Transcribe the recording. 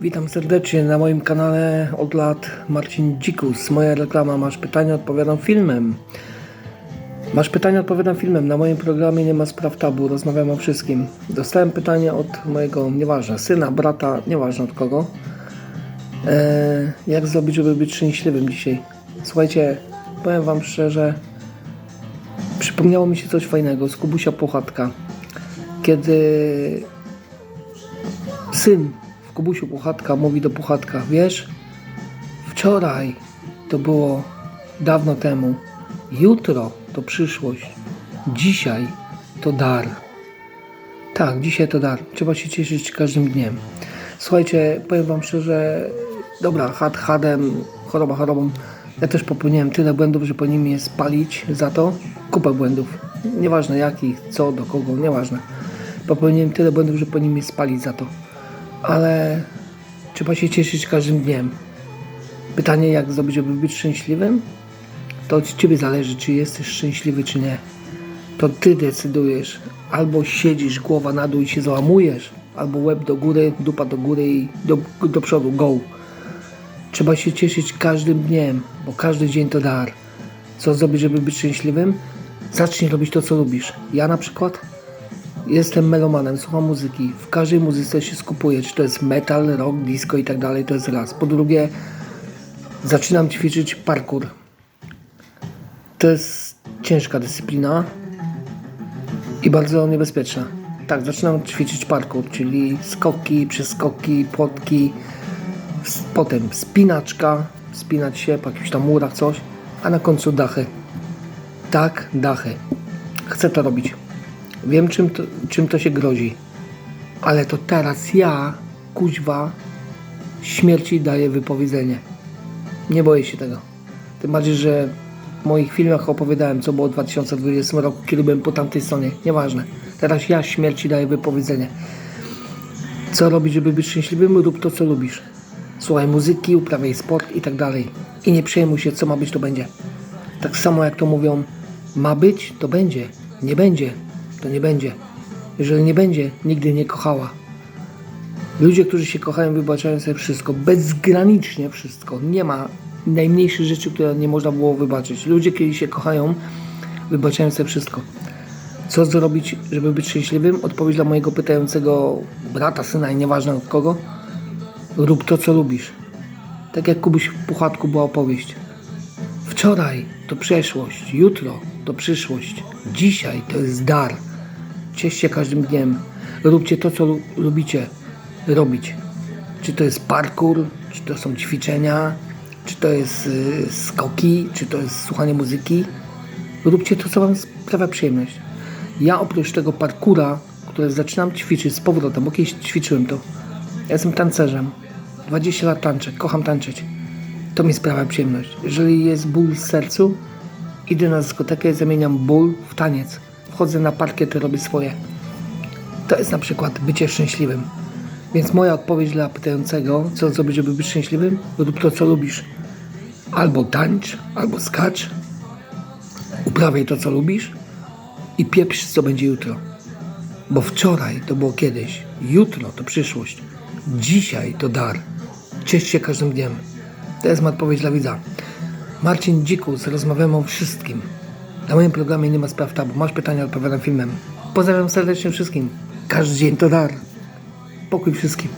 Witam serdecznie na moim kanale od lat Marcin Dzikus. Moja reklama Masz pytanie, odpowiadam filmem. Masz pytanie, odpowiadam filmem. Na moim programie nie ma spraw tabu, rozmawiam o wszystkim. Dostałem pytanie od mojego, nieważne, syna, brata, nieważne od kogo. E, jak zrobić, żeby być szczęśliwym dzisiaj? Słuchajcie, powiem Wam szczerze, przypomniało mi się coś fajnego z Kubusia Puchatka. Kiedy syn Kubusiu Puchatka mówi do Puchatka, wiesz, wczoraj to było dawno temu, jutro to przyszłość, dzisiaj to dar. Tak, dzisiaj to dar. Trzeba się cieszyć każdym dniem. Słuchajcie, powiem Wam szczerze, dobra, had hadem, choroba chorobą. Ja też popełniłem tyle błędów, że powinien mnie spalić za to. Kupę błędów. Nieważne jakich, co, do kogo, nieważne. Popełniłem tyle błędów, że powinien mnie spalić za to. Ale trzeba się cieszyć każdym dniem. Pytanie, jak zrobić, żeby być szczęśliwym? To od Ciebie zależy, czy jesteś szczęśliwy, czy nie. To Ty decydujesz. Albo siedzisz głowa na dół i się załamujesz, albo łeb do góry, dupa do góry i do, do przodu, go. Trzeba się cieszyć każdym dniem, bo każdy dzień to dar. Co zrobić, żeby być szczęśliwym? Zacznij robić to, co lubisz. Ja na przykład jestem melomanem, słucham muzyki. W każdej muzyce się skupuję, czy to jest metal, rock, disco i tak dalej, to jest raz. Po drugie, zaczynam ćwiczyć parkour. To jest ciężka dyscyplina i bardzo niebezpieczna. Tak, zaczynam ćwiczyć parkour, czyli skoki, przeskoki, płotki, potem spinaczka, spinać się po jakichś tam murach, coś, a na końcu dachy. Tak, dachy. Chcę to robić. Wiem, czym to, czym to się grozi. Ale to teraz ja, kuźwa, śmierci daję wypowiedzenie. Nie boję się tego. Tym bardziej, że w moich filmach opowiadałem, co było w 2020 roku, kiedy byłem po tamtej stronie. Nieważne. Teraz ja śmierci daję wypowiedzenie. Co robić, żeby być szczęśliwym? Rób to, co lubisz. Słuchaj muzyki, uprawiaj sport i tak dalej. I nie przejmuj się, co ma być, to będzie. Tak samo jak to mówią, ma być, to będzie. Nie będzie, to nie będzie. Jeżeli nie będzie, nigdy nie kochała. Ludzie, którzy się kochają, wybaczają sobie wszystko. Bezgranicznie wszystko. Nie ma najmniejszych rzeczy, które nie można było wybaczyć. Ludzie, kiedy się kochają, wybaczają sobie wszystko. Co zrobić, żeby być szczęśliwym? Odpowiedź dla mojego pytającego brata, syna i nieważne od kogo. Rób to, co lubisz. Tak jak Kubuś w Puchatku była opowieść. Wczoraj to przeszłość, jutro to przyszłość, dzisiaj to jest dar. Ciesz się każdym dniem. Róbcie to, co lu- lubicie robić. Czy to jest parkour, czy to są ćwiczenia, czy to jest y, skoki, czy to jest słuchanie muzyki. Róbcie to, co Wam sprawia przyjemność. Ja oprócz tego parkura, które zaczynam ćwiczyć z powrotem, bo kiedyś ćwiczyłem to. Ja jestem tancerzem. 20 lat tańczę, kocham tańczyć. To mi sprawia przyjemność. Jeżeli jest ból w sercu, idę na dyskotekę, zamieniam ból w taniec. Wchodzę na parkiet, robię swoje. To jest na przykład bycie szczęśliwym. Więc moja odpowiedź dla pytającego, co zrobić, żeby być szczęśliwym? Rób to, co lubisz. Albo tańcz, albo skacz. Uprawiaj to, co lubisz i pieprz, co będzie jutro. Bo wczoraj to było kiedyś, jutro to przyszłość, dzisiaj to dar. Ciesz się każdym dniem. To jest odpowiedź dla widza. Marcin Dzikus, rozmawiamy o wszystkim. Na moim programie nie ma spraw tabu. Masz pytania, odpowiadam filmem. Pozdrawiam serdecznie wszystkim. Każdy dzień to dar. Pokój wszystkim.